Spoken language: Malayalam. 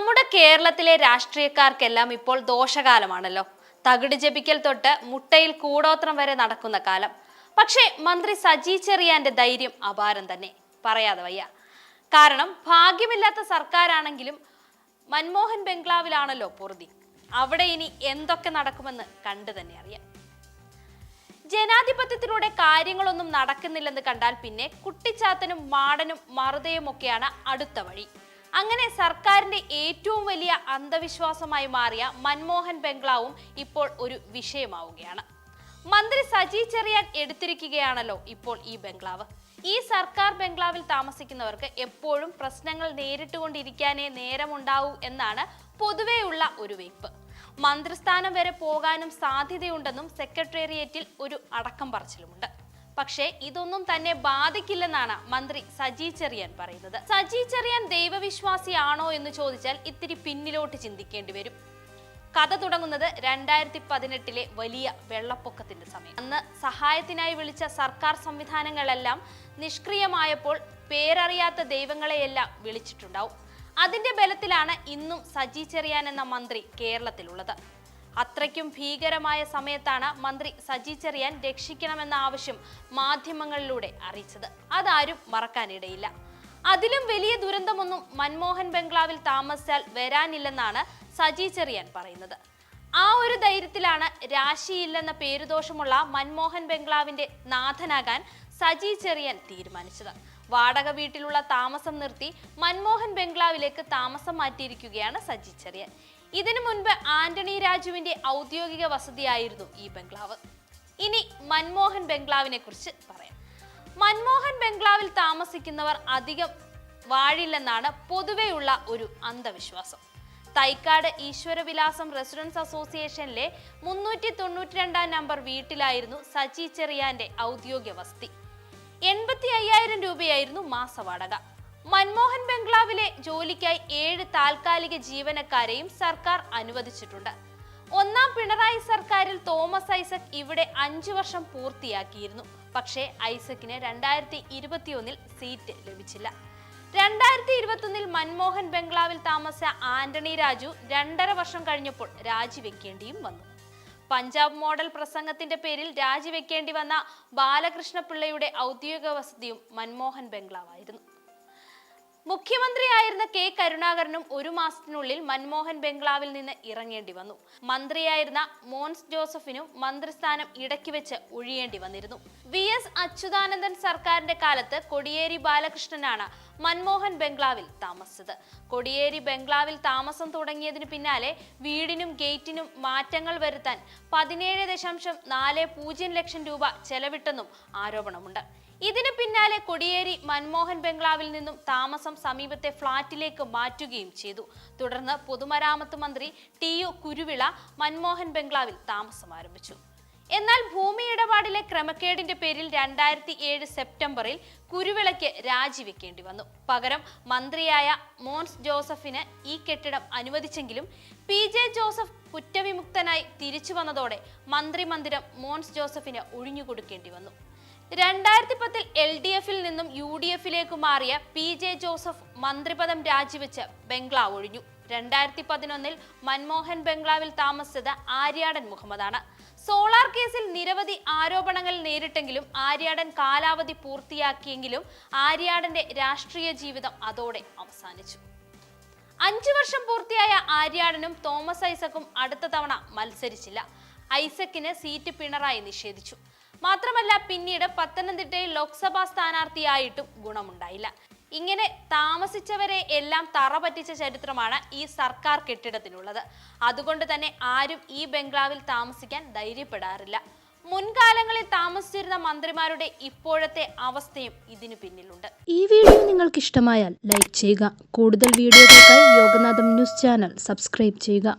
നമ്മുടെ കേരളത്തിലെ രാഷ്ട്രീയക്കാർക്കെല്ലാം ഇപ്പോൾ ദോഷകാലമാണല്ലോ. തകിട് ജപിക്കൽ തൊട്ട് മുട്ടയിൽ കൂടോത്രം വരെ നടക്കുന്ന കാലം. പക്ഷേ മന്ത്രി സജി ചെറിയാന്റെ ധൈര്യം അപാരം തന്നെ. പറയാതെ വയ്യ. കാരണം ഭാഗ്യമില്ലാത്ത സർക്കാരാണെങ്കിലും മൻമോഹൻ ബംഗ്ലാവിലാണല്ലോ പൊറുതി. അവിടെ ഇനി എന്തൊക്കെ നടക്കുമെന്ന് കണ്ടു തന്നെ അറിയാം. ജനാധിപത്യത്തിലൂടെ കാര്യങ്ങളൊന്നും നടക്കുന്നില്ലെന്ന് കണ്ടാൽ പിന്നെ കുട്ടിച്ചാത്തനും മാടനും മറുതയും ഒക്കെയാണ് അടുത്ത വഴി. അങ്ങനെ സർക്കാരിന്റെ ഏറ്റവും വലിയ അന്ധവിശ്വാസമായി മാറിയ മൻമോഹൻ ബംഗ്ലാവും ഇപ്പോൾ ഒരു വിഷയമാവുകയാണ്. മന്ത്രി സജി ചെറിയാൻ എടുത്തിരിക്കുകയാണല്ലോ ഇപ്പോൾ ഈ ബംഗ്ലാവ്. ഈ സർക്കാർ ബംഗ്ലാവിൽ താമസിക്കുന്നവർക്ക് എപ്പോഴും പ്രശ്നങ്ങൾ നേരിട്ടുകൊണ്ടിരിക്കാനേ നേരമുണ്ടാവൂ എന്നാണ് പൊതുവെയുള്ള ഒരു വെയ്പ്പ്. മന്ത്രിസ്ഥാനം വരെ പോകാനും സാധ്യതയുണ്ടെന്നും സെക്രട്ടേറിയറ്റിൽ ഒരു അടക്കം പറച്ചിലുമുണ്ട്. പക്ഷേ ഇതൊന്നും തന്നെ ബാധിക്കില്ലെന്നാണ് മന്ത്രി സജി ചെറിയാൻ പറയുന്നത്. സജി ചെറിയാൻ ദൈവവിശ്വാസിയാണോ എന്ന് ചോദിച്ചാൽ ഇത്തിരി പിന്നിലോട്ട് ചിന്തിക്കേണ്ടി വരും. കഥ തുടങ്ങുന്നത് രണ്ടായിരത്തി പതിനെട്ടിലെ വലിയ വെള്ളപ്പൊക്കത്തിന്റെ സമയം. അന്ന് സഹായത്തിനായി വിളിച്ച സർക്കാർ സംവിധാനങ്ങളെല്ലാം നിഷ്ക്രിയമായപ്പോൾ പേരറിയാത്ത ദൈവങ്ങളെയെല്ലാം വിളിച്ചിട്ടുണ്ടാവും. അതിന്റെ ബലത്തിലാണ് ഇന്നും സജി ചെറിയാൻ എന്ന മന്ത്രി കേരളത്തിലുള്ളത്. അത്രയ്ക്കും ഭീകരമായ സമയത്താണ് മന്ത്രി സജി ചെറിയാൻ രക്ഷിക്കണമെന്ന ആവശ്യം മാധ്യമങ്ങളിലൂടെ അറിയിച്ചത്. അതാരും മറക്കാനിടയില്ല. അതിലും വലിയ ദുരന്തമൊന്നും മൻമോഹൻ ബംഗ്ലാവിൽ താമസിച്ചാൽ വരാനില്ലെന്നാണ് സജി ചെറിയാൻ പറയുന്നത്. ആ ഒരു ധൈര്യത്തിലാണ് രാശിയില്ലെന്ന പേരുദോഷമുള്ള മൻമോഹൻ ബംഗ്ലാവിന്റെ നാഥനാകാൻ സജി ചെറിയാൻ തീരുമാനിച്ചത്. വാടക വീട്ടിലുള്ള താമസം നിർത്തി മൻമോഹൻ ബംഗ്ലാവിലേക്ക് താമസം മാറ്റിയിരിക്കുകയാണ് സജി ചെറിയാൻ. ഇതിനു മുൻപ് ആന്റണി രാജുവിന്റെ ഔദ്യോഗിക വസതിയായിരുന്നു ഈ ബംഗ്ലാവ്. ഇനി മൻമോഹൻ ബംഗ്ലാവിനെ കുറിച്ച് പറയാം. മൻമോഹൻ ബംഗ്ലാവിൽ താമസിക്കുന്നവർ അധികം വാഴില്ലെന്നാണ് പൊതുവെയുള്ള ഒരു അന്ധവിശ്വാസം. തൈക്കാട് ഈശ്വരവിലാസം റെസിഡൻസ് അസോസിയേഷനിലെ മുന്നൂറ്റി തൊണ്ണൂറ്റി രണ്ടാം നമ്പർ വീട്ടിലായിരുന്നു സജി ചെറിയാന്റെ ഔദ്യോഗിക വസതി. എൺപത്തി അയ്യായിരം രൂപയായിരുന്നു മാസവാടക. മൻമോഹൻ ബംഗ്ലാവിലെ ജോലിക്കായി ഏഴ് താൽക്കാലിക ജീവനക്കാരെയും സർക്കാർ അനുവദിച്ചിട്ടുണ്ട്. ഒന്നാം പിണറായി സർക്കാരിൽ തോമസ് ഐസക് ഇവിടെ അഞ്ചു വർഷം പൂർത്തിയാക്കിയിരുന്നു. പക്ഷേ ഐസക്കിന് രണ്ടായിരത്തി ഇരുപത്തിയൊന്നിൽ സീറ്റ് ലഭിച്ചില്ല. രണ്ടായിരത്തി ഇരുപത്തൊന്നിൽ മൻമോഹൻ ബംഗ്ലാവിൽ താമസിച്ച ആന്റണി രാജു രണ്ടര വർഷം കഴിഞ്ഞപ്പോൾ രാജിവെക്കേണ്ടിയും വന്നു. പഞ്ചാബ് മോഡൽ പ്രസംഗത്തിന്റെ പേരിൽ രാജിവെക്കേണ്ടി വന്ന ബാലകൃഷ്ണപിള്ളയുടെ ഔദ്യോഗിക വസതിയും മൻമോഹൻ ബംഗ്ലാവായിരുന്നു. മുഖ്യമന്ത്രിയായിരുന്ന കെ കരുണാകരനും ഒരു മാസത്തിനുള്ളിൽ മൻമോഹൻ ബംഗ്ലാവിൽ നിന്ന് ഇറങ്ങേണ്ടി വന്നു. മന്ത്രിയായിരുന്ന മോൻസ് ജോസഫിനും മന്ത്രിസ്ഥാനം ഇടയ്ക്ക് വെച്ച് ഒഴിയേണ്ടി വന്നിരുന്നു. വി എസ് അച്യുതാനന്ദൻ സർക്കാരിന്റെ കാലത്ത് കൊടിയേരി ബാലകൃഷ്ണനാണ് മൻമോഹൻ ബംഗ്ലാവിൽ താമസിച്ചത്. കൊടിയേരി ബംഗ്ലാവിൽ താമസം തുടങ്ങിയതിനു പിന്നാലെ വീടിനും ഗേറ്റിനും മാറ്റങ്ങൾ വരുത്താൻ പതിനേഴ് ദശാംശം നാല് പൂജ്യം ലക്ഷം രൂപ ചെലവിട്ടെന്നും ആരോപണമുണ്ട്. ഇതിന് പിന്നാലെ കൊടിയേരി മൻമോഹൻ ബംഗ്ലാവിൽ നിന്നും താമസം സമീപത്തെ ഫ്ളാറ്റിലേക്ക് മാറ്റുകയും ചെയ്തു. തുടർന്ന് പൊതുമരാമത്ത് മന്ത്രി ടി യു കുരുവിള മൻമോഹൻ ബംഗ്ലാവിൽ താമസം ആരംഭിച്ചു. എന്നാൽ ഭൂമി ഇടപാടിലെ ക്രമക്കേടിന്റെ പേരിൽ രണ്ടായിരത്തി ഏഴ് സെപ്റ്റംബറിൽ കുരുവിളയ്ക്ക് രാജിവെക്കേണ്ടി വന്നു. പകരം മന്ത്രിയായ മോൻസ് ജോസഫിന് ഈ കെട്ടിടം അനുവദിച്ചെങ്കിലും പി ജെ ജോസഫ് കുറ്റവിമുക്തനായി തിരിച്ചു വന്നതോടെ മന്ത്രി മന്ദിരം മോൻസ് ജോസഫിന് ഒഴിഞ്ഞുകൊടുക്കേണ്ടി വന്നു. രണ്ടായിരത്തി പത്തിൽ എൽ ഡി എഫിൽ നിന്നും യു ഡി എഫിലേക്ക് മാറിയ പി ജെ ജോസഫ് മന്ത്രിപദം രാജിവെച്ച് ബംഗ്ലാവ് ഒഴിഞ്ഞു. രണ്ടായിരത്തി പതിനൊന്നിൽ മൻമോഹൻ ബംഗ്ലാവിൽ താമസിച്ചത് ആര്യാടൻ മുഹമ്മദാണ്. സോളാർ കേസിൽ നിരവധി ആരോപണങ്ങൾ നേരിട്ടെങ്കിലും ആര്യാടൻ കാലാവധി പൂർത്തിയാക്കിയെങ്കിലും ആര്യാടന്റെ രാഷ്ട്രീയ ജീവിതം അതോടെ അവസാനിച്ചു. അഞ്ചു വർഷം പൂർത്തിയായ ആര്യാടനും തോമസ് ഐസക്കും അടുത്ത തവണ മത്സരിച്ചില്ല. ഐസക്കിന് സീറ്റ് പിണറായി നിഷേധിച്ചു. മാത്രമല്ല പിന്നീട് പത്തനംതിട്ടയിൽ ലോക്സഭാ സ്ഥാനാർത്ഥിയായിട്ടും ഗുണമുണ്ടായില്ല. ഇങ്ങനെ താമസിച്ചവരെ എല്ലാം തറ പറ്റിച്ച ചരിത്രമാണ് ഈ സർക്കാർ കെട്ടിടത്തിനുള്ളത് അതുകൊണ്ട് തന്നെ ആരും ഈ ബംഗ്ലാവിൽ താമസിക്കാൻ ധൈര്യപ്പെടാറില്ല. മുൻകാലങ്ങളിൽ താമസിച്ചിരുന്ന മന്ത്രിമാരുടെ ഇപ്പോഴത്തെ അവസ്ഥയും ഇതിനു പിന്നിലുണ്ട്. ഈ വീഡിയോ നിങ്ങൾക്ക് ഇഷ്ടമായാൽ ലൈക്ക് ചെയ്യുക. കൂടുതൽ വീഡിയോകൾക്കായി യോഗനാഥം ന്യൂസ് ചാനൽ സബ്സ്ക്രൈബ് ചെയ്യുക.